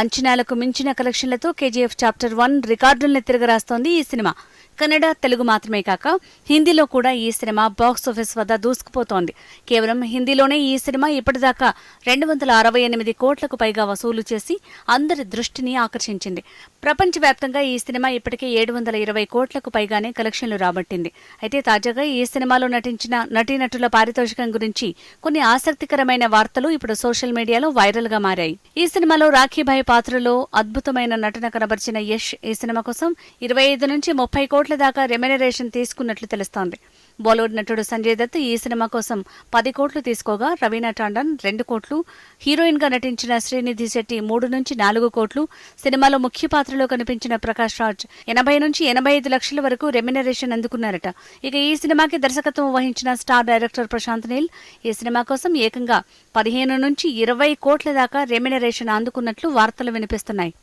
అంచనాలకు మించిన కలెక్షన్లతో కేజీఎఫ్ చాప్టర్ వన్ రికార్డుల్ని తిరగరాస్తోంది ఈ సినిమా. కన్నడ తెలుగు మాత్రమే కాక హిందీలో కూడా ఈ సినిమా బాక్స్ ఆఫీస్ వద్ద దూసుకుపోతోంది. కేవలం హిందీలోనే ఈ సినిమా ఇప్పటిదాకా రెండు వందల అరవై ఎనిమిది కోట్లకు పైగా వసూలు చేసి అందరి దృష్టిని ఆకర్షించింది. ప్రపంచవ్యాప్తంగా ఈ సినిమా ఇప్పటికే ఏడు వందల ఇరవై కోట్లకు పైగానే కలెక్షన్లు రాబట్టింది. అయితే తాజాగా ఈ సినిమాలో నటించిన నటీనటుల పారితోషికం గురించి కొన్ని ఆసక్తికరమైన వార్తలు ఇప్పుడు సోషల్ మీడియాలో వైరల్గా మారాయి. ఈ సినిమాలో రాఖీభాయ్ పాత్రలో అద్భుతమైన నటన కనబరిచిన యష్ ఈ సినిమా కోసం ఇరవై ఐదు నుంచి ముప్పై కోట్ల దాకా రెమ్యునరేషన్ తీసుకున్నట్లు తెలుస్తోంది. బాలీవుడ్ నటుడు సంజయ్ దత్ ఈ సినిమా కోసం పది కోట్లు తీసుకోగా రవీనా టాండన్ రెండు కోట్లు. హీరోయిన్గా నటించిన శ్రీనిధి శెట్టి మూడు నుంచి నాలుగు కోట్లు. సినిమాలో ముఖ్య పాత్రలో కనిపించిన ప్రకాష్ రాజ్ ఎనభై నుంచి ఎనభై ఐదు లక్షల వరకు రెమ్యునరేషన్ అందుకున్నారట. ఇక ఈ సినిమాకి దర్శకత్వం వహించిన స్టార్ డైరెక్టర్ ప్రశాంత్ నీల్ ఈ సినిమా కోసం ఏకంగా పదిహేను నుంచి ఇరవై కోట్ల దాకా రెమ్యునరేషన్ అందుకున్నట్లు వార్తలు వినిపిస్తున్నాయి.